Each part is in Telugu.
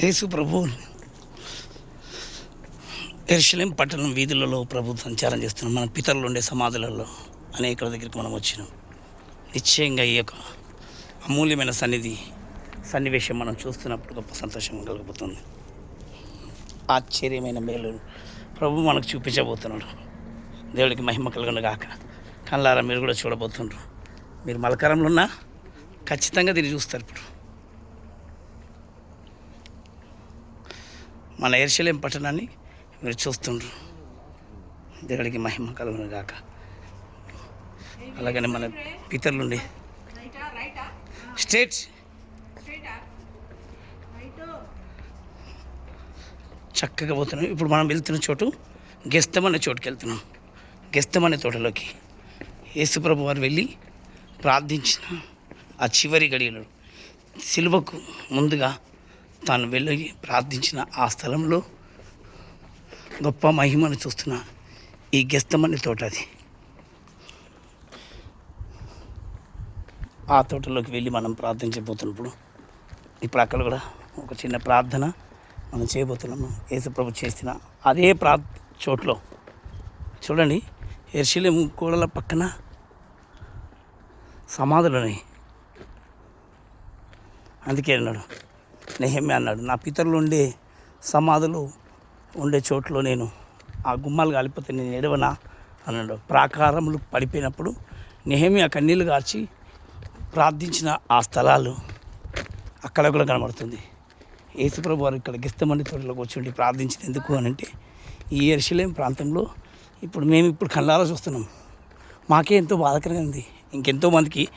యేసు ప్రభు ఎరుశలేం పట్టణం వీధులలో ప్రభు సంచారం చేస్తున్నాం మన పితరులు ఉండే సమాధులలో అనేకుల దగ్గరికి మనం వచ్చినాం. నిశ్చయంగా ఈ యొక్క అమూల్యమైన సన్నిధి సన్నివేశం మనం చూస్తున్నప్పుడు గొప్ప సంతోషం కలగబోతుంది ఆశ్చర్యమైన మేలు ప్రభు మనకు చూపించబోతున్నాడు. దేవుడికి మహిమ కలుగును కాక కళ్ళారా మీరు కూడా చూడబోతుండ్రు. మీరు మలకరంలో ఉన్నా ఖచ్చితంగా దీన్ని చూస్తారు ఇప్పుడు. మన ఎర్షలేం పట్టణాన్ని మీరు చూస్తుండ్రు. దేవుడికి మహిమ కలుగును గాక. అలాగనే మన పితరులుండి. స్టేట్. చక్కగా పోతున్నాం. ఇప్పుడు మనం వెళ్తున్న చోటు గెస్తమనే చోటుకి వెళ్తున్నాం. గెస్తమనే తోటలోకి. యేసుప్రభు వారు వెళ్ళి ప్రార్థించిన ఆ చివరి గడియలు. సిలువకు ముందుగా తాను వెళ్ళి ప్రార్థించిన ఆ స్థలంలో గొప్ప మహిమను చూస్తున్న ఈ గెస్తమని తోట అది. ఆ తోటలోకి వెళ్ళి మనం ప్రార్థించబోతున్నప్పుడు ఇప్పుడు అక్కడ కూడా ఒక చిన్న ప్రార్థన మనం చేయబోతున్నాము. యేసుప్రభు చేసిన అదే ప్రా చోట్లో చూడండి ఎర్షిలేము గోడల పక్కన సమాధులు ఉన్నాయి. అందుకే అన్నాడు నెహమ్య అన్నాడు. నా పితరులు ఉండే సమాధులు ఉండే చోట్లో నేను ఆ గుమ్మాలు కాలిపోతే నేను ఎడవనా అన్నాడు. ప్రాకారములు పడిపోయినప్పుడు నెహమ్య కన్నీళ్ళు గార్చి ప్రార్థించిన ఆ స్థలాలు అక్కడ కూడా కనబడుతుంది. యేసుప్రభు వారు ఇక్కడ గిస్తమని తోటలోకి వచ్చి ఉండి ప్రార్థించింది ఎందుకు అని అంటే ఈ ఎరుశలేం ప్రాంతంలో ఇప్పుడు మేము ఇప్పుడు కళ్ళారా చూస్తున్నాం. మాకే ఎంతో బాధకరంగా ఉంది. ఇంకెంతో మందికి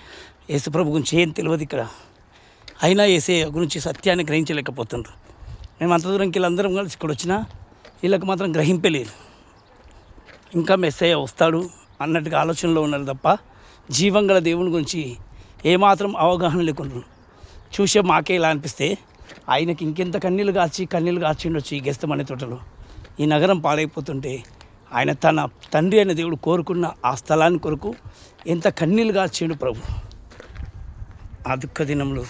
యేసుప్రభు గురించి ఏం తెలియదు ఇక్కడ. అయినా ఏసే గురించి సత్యాన్ని గ్రహించలేకపోతున్నారు మేము అంత దూరంకి వీళ్ళందరం కలిసి ఇక్కడ వచ్చినా వీళ్ళకి మాత్రం గ్రహింపలేదు. ఇంకా మెస్సయ్య వస్తాడు అన్నట్టుగా ఆలోచనలో ఉన్నారు తప్ప జీవం గల దేవుని గురించి ఏమాత్రం అవగాహన లేకుండా చూసే మాకే ఇలా అనిపిస్తే ఆయనకి ఇంకెంత కన్నీళ్ళు కాచి కన్నీళ్ళు కాచిండొచ్చు ఈ గెస్తమనే తోటలో. ఈ నగరం పాడైపోతుంటే ఆయన తన తండ్రి అనే దేవుడు కోరుకున్న ఆ స్థలాన్ని కొరకు ఎంత కన్నీళ్ళు కాచిండు ప్రభు. ఆ దుఃఖ దినంలో